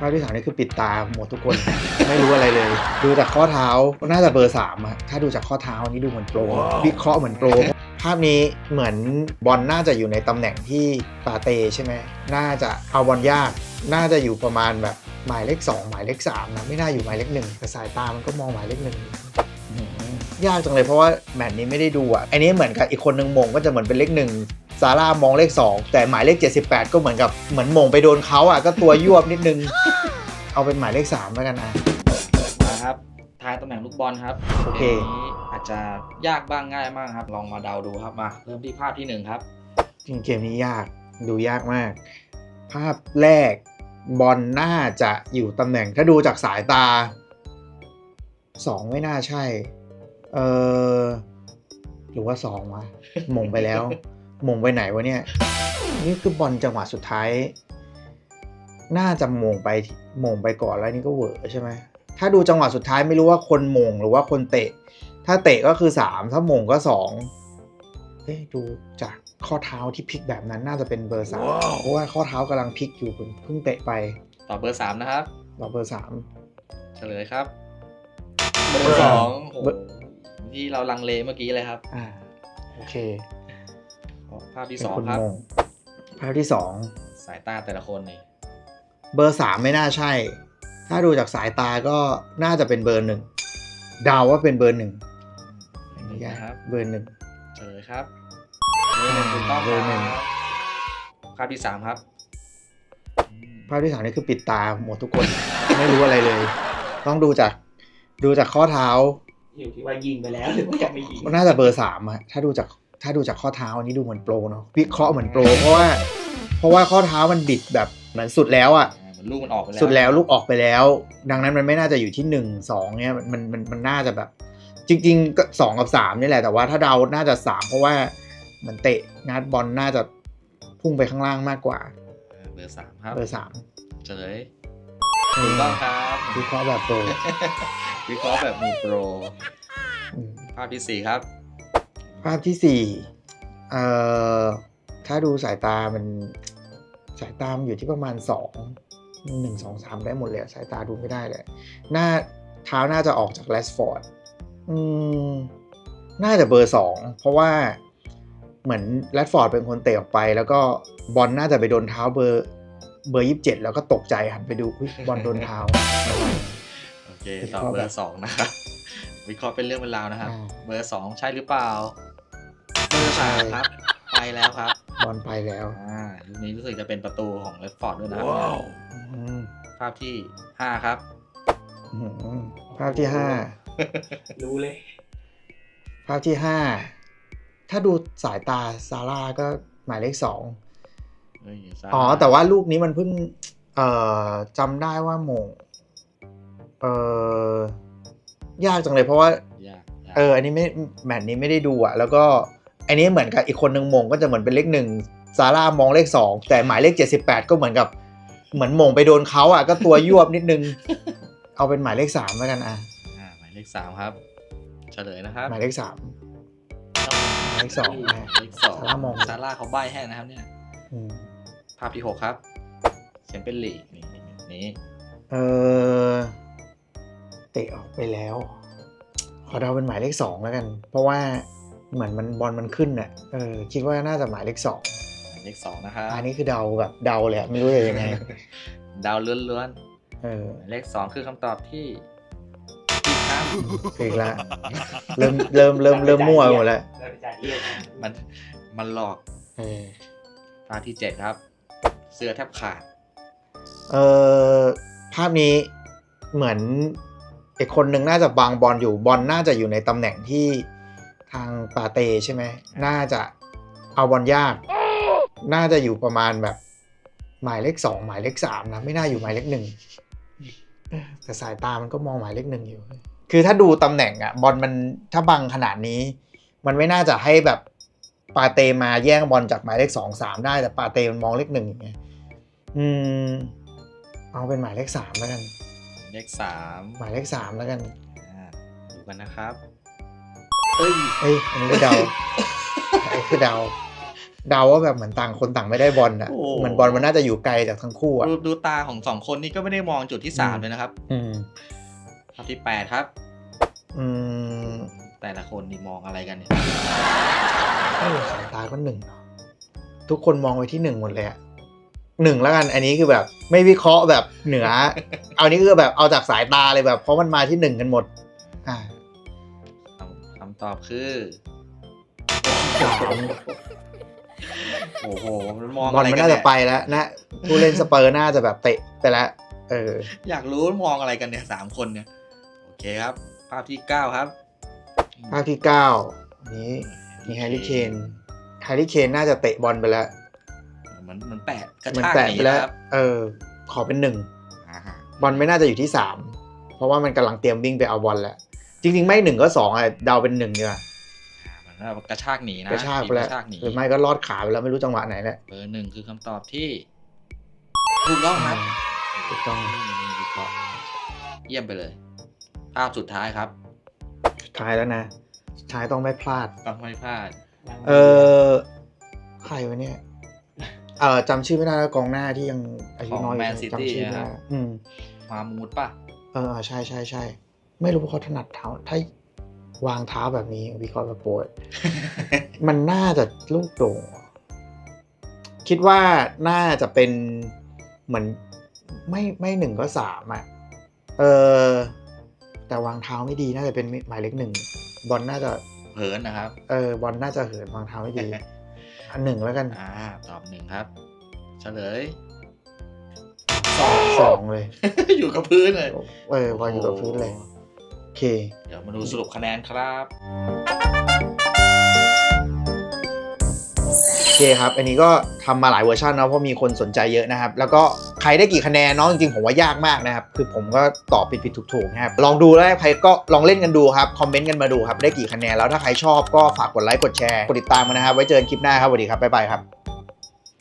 ภาพที่สามนี่คือปิดตาหมดทุกคน ไม่รู้อะไรเลย ดูจากข้อเท้าน่าจะเบอร์สามอะถ้าดูจากข้อเท้านี่ดูเหมือนโปรวิเคราะห์เหมือนโปรภาพนี้เหมือนบอลน่าจะอยู่ในตำแหน่งที่ปาเตใช่ไหมน่าจะเอาบอลยาก น่าจะอยู่ประมาณแบบหมายเลข 2 หมายเลข3นะไม่น่าอยู่หมายเลขหนึ่งแต่สายตามันก็มองหมายเลขหนึ่งอื้อหือยากจังเลยเพราะว่าแมตช์นี้ไม่ได้ดูอะอันนี้เหมือนกับอีกคนนึงมงก็จะเหมือนเป็นเลขหนึ่ง ซาร่ามองเลข 2 แต่หมายเลข 78 ก็เหมือนกับเหมือนมงไปโดนเขาอะก็ตัวยวบนิดนึง เอาเป็นหมายเลข3แล้วกันนะ มาครับทายตำแหน่งลูกบอลครับโอเค กมนี้อาจจะยากบ้างง่ายบ้างครับ ลองมาเดาดูครับมา เริ่มที่ภาพที่หนึ่งครับ จริงเกมนี้ยากดูยากมาก ภาพแรกบอลน่าจะอยู่ตำแหน่งถ้าดูจากสายตาสองไม่น่าใช่ เออหรือว่าสองวะหมงไปแล้วห มงไปไหนวะเนี่ย นี่คือบอลจังหวะสุดท้าย น่าจะหมงไปหมงไปก่อนแล้วนี่ก็เหวอใช่ไหมถ้าดูจังหวะสุดท้ายไม่รู้ว่าคนหมงหรือว่าคนเตะ ถ้าเตะก็คือสามถ้าหมงก็สองเอ๊ะดูจากข้อเท้าที่พลิกแบบนั้นน่าจะเป็นเบอร์สามเพราะว่าข้อเท้ากำลังพลิกอยู่เพิ่งเพิ่งเตะไปต่อเบอร์สามนะครับเราเบอร์สามเฉลยครับ เบอร์สองโอ้โหเบอร์ที่เราลังเลเมื่อกี้เลยครับ อ่า โอเคภาพที่เป็สนองคนครับมงภาพที่สองสายตาแต่ละคนนี่เบอร์สามไม่น่าใช่ ถ้าดูจากสายตาก็น่าจะเป็นเบอร์หนึ่งเดาว่าเป็นเบอร์หนึ่งนี่นะครับ เบอร์หนึ่งเฉลยครับเบอร์หนึ่งถูกต้องเบอร์หนึ่งครับภาพที่สามครับ ภาพที่สามนี่คือปิดตาหมดทุกคน ไม่รู้อะไรเลย ต้องดูจากดูจากข้อเท้าอยู่ที่ว่ายิงไปแล้วหรือว่ายังไม่ยิงน่าจะเบอร์สามอะถ้าดูจาก ถ้าดูจากข้อเท้าอันนี้ดูเหมือนโปรเนาะวิเคราะห์เหมือนโปรเพราะว่า เพราะว่าข้อเท้ามันบิดแบบเหมือนสุดแล้วอะอ่าเหมือนลูกมันออกไปแล้วสุดแล้วลูกออกไปแล้ว ดังนั้นมันไม่น่าจะอยู่ที่หนึ่งสองเนี่ยมันมันมันมันน่าจะแบบ จริง ๆ ก็สองกับสามนี่แหละแต่ว่าถ้าเดาน่าจะสามเพราะว่าเหมันเตะงัดบอลน่าจะพุ่งไปข้างล่างมากกว่าอ่าเบอร์สามครับเบอร์สามเฉลยถูกต้องครับวิเคราะห์แบบโปรวิเคราะห์แบบมีโปรอืมภาพที่สี่ครับ ภาพที่สี่เอ่อถ้าดูสายตามันสายตามนอยู่ที่ประมาณสองหนึ่งสองสามได้หมดเลยอะสายตาดูไม่ได้เลยหน้าเท้าน่าจะออกจากแรสฟอร์ดอืมน่าจะเบอร์สองเพราะว่าเหมือนแรดฟอร์ดเป็นคนเตะออกไป แล้วก็บอลน่าจะไปโดนเท้าเบอร์เบอร์ยี่สิบเจ็ดแล้วก็ตกใจหันไปดูอุ๊ยบอลโดนเท้า โอเควิเคต่อราะห์เบแบอบร์สองนะครับวิเคราะห์เป็นเรื่องเป็นราวนะครับอ่าเบอร์สองใช่หรือเปล่า เบอร์สามครับ ไปแล้วครับบอลไปแล้วอ่าลูกนี้รู้สึกจะเป็นประตูของเลฟฟอร์ดด้วยนะครับอืมภาพที่ห้าครับ อืมภาพที่ห้ารู้เลย ภาพที่ห้าถ้าดูสายตาซาร่าก็หมายเลขสองเฮ้ยซาอ๋อ แต่ว่าลูกนี้มันเพิ่ง เอ่อจำได้ว่าโมงเอ่อยากจังเลยเพราะว่า ยากยากเออ อันนี้ไม่แมตช์นี้ไม่ได้ดูอะแล้วก็ อันนี้เหมือนกับอีกคนนึงมงก็จะเหมือนเป็นเลขหนึ่งซาร่ามองเลขสองแต่หมายเลขเจ็ดสิบแปดก็เหมือนกับ เหมือนมงไปโดนเขาอะก็ตัวยวบนิดนึง เอาเป็นหมายเลขสามแล้วกันอะอ่าหมายเลขสามครับ เฉลยนะครับหมายเลขสามหมายเลขสองหมายเลขสองซาร่ามองซาร่าเขาใบให้นะครับเนี่ยอืมภาพที่หกครับเขียนเป็นหลีกนี่นี่เออเตะออกไปแล้ว ขอเดาเป็นหมายเลขสองแล้วกัน เพราะว่า เหมือนมันบอลมันขึ้นน่ะเออคิดว่าน่าจะหมายเลขสองหมายเลขสองนะครับอันนี้คือเดาแบบเดาเลยอะไม่รู้จะยังไงดาวล้วนเออๆหมายเลขสองคือคำตอบที่ผิดครับอีกละเริ่มเริ่มเริ่มเริ่มมั่วไปหมดแล้วเราไปจ่ายเรียกนะมันมันหลอกเออภาพที่เจ็ดครับ เสื้อแทบขาด เออภาพนี้เหมือนอีกคนหนึ่งน่าจะบางบอลอยู่บอลน่าจะอยู่ในตำแหน่งที่ ทางปาเต้ใช่ไหม น่าจะเอาบอลยาก น่าจะอยู่ประมาณแบบ หมายเลขสองหมายเลขสามนะ ไม่น่าอยู่หมายเลขหนึ่งเออแต่สายตามันก็มองหมายเลขหนึ่งอยู่ คือถ้าดูตำแหน่งอะบอลมันถ้าบังขนาดนี้ มันไม่น่าจะให้แบบปาเตมาแย่งบอลจากหมายเลขสองสามได้แต่ปาเตมันมองเลขหนึ่งอย่างเงี้ยอืม เอาเป็นหมายเลขสามแล้วกัน เลขสามหมายเลขสามแล้วกันอ่าดูกันนะครับ เอ้ยเอ้ยอันนี้คือเดาอันนี้คือเดา เดาว่าแบบเหมือนต่างคนต่างไม่ได้บอลอะ โอ้ เหมือนบอลมันน่าจะอยู่ไกลจากทั้งคู่อะ ดูดูตาของสองคนนี้ก็ไม่ได้มองจุดที่สามอืม เลยนะครับอืม ภาพที่แปดครับ อืมแต่ละคนนี่มองอะไรกันเนี่ยไม่สายตาก็หนึ่งเนอะทุกคนมองไปที่หนึ่งหมดเลยอะหนึ่งแล้วกัน อันนี้คือแบบ ไม่วิเคราะห์แบบเหนือ เอานี้คือแบบเอาจากสายตาเลยแบบ เพราะมันมาที่หนึ่งกันหมด อ่าคำคำตอบคือสามโอ้โหมันมองบออะลไรมันกันน่าจะเนี่ยไปแล้วนะผู้เล่นสเปอร์น่าจะแบบเตะไปแล้วเออ อยากรู้ว่ามองอะไรกันเนี่ยสามคนเนี่ย โอเคครับ ภาพที่เก้าครับ ภาพที่เก้าอันนี้มีแฮร์รี่เคนแฮร์รี่เคนน่าจะเตะบอลไปแล้วเหมือนเหมันแปะกระมันชากแตะหนีไปแล้ว นะครับเออ ขอเป็นหนึ่ง อ่าฮะบอลไม่น่าจะอยู่ที่สามเพราะว่ามันกำลังเตรียมวิ่งไปเอาบอลแล้ว จริง ๆ ไม่หนึ่งก็สองอะเดาเป็นหนึ่งดีกว่าเหมือนว่ากระชากหนีนะกระชากไปแล้วกระชากหนีหรือไม่ก็ลอดขาไปแล้วไม่รู้จังหวะไหนแหละเบอร์หนึ่งคือคำตอบที่ถูกต้องครับถูกต้องนี่วิเคราะห์เยี่ยมไปเลยภาพสุดท้ายครับ สุดท้ายแล้วนะสุดท้ายต้องไม่พลาดต้องไม่พลาด เออใครวะเนี่ยเออจำชื่อไม่ได้แล้วกองหน้าที่ยังอายุน้อยอยู่จำชื่อไม่ได้อืมมามูดป่ะ เออใช่ใช่ใช่ ไม่รู้ว่าเขาถนัดเท้าถ้าวางเท้าแบบนี้วิเคราะห์แบบโปรยมันน่าจะลูกโด่ง คิดว่าน่าจะเป็นเหมือนไม่ไม่หนึ่งก็สามอะ เออ แต่วางเท้าไม่ดีน่าจะเป็นหมายเลขหนึ่งบอลน่าจะเผินนะครับ เออบอลน่าจะเหินวางเท้าไม่ดี อันหนึ่งแล้วกัน อ่า ตอบหนึ่งครับ เฉลยสองเลย อยู่กับพื้นเลย เออบอลอยู่กับพื้นเลยโอ เค เดี๋ยวมาดูสรุปคะแนนครับ โอเคครับ อันนี้ก็ทำมาหลายเวอร์ชันเนาะเพราะมีคนสนใจเยอะนะครับ แล้วก็ใครได้กี่คะแนนเนาะจริงๆผมว่ายากมากนะครับ คือผมก็ตอบผิดผิดถูกถูกๆนะครับ ลองดูแล้วใครก็ลองเล่นกันดูครับ คอมเมนต์กันมาดูครับ ได้กี่คะแนนแล้วถ้าใครชอบก็ฝากกดไลค์กดแชร์ กดติดตามมานะครับ ไว้เจอกันคลิปหน้าครับสวัสดีครับบ๊ายบายครับ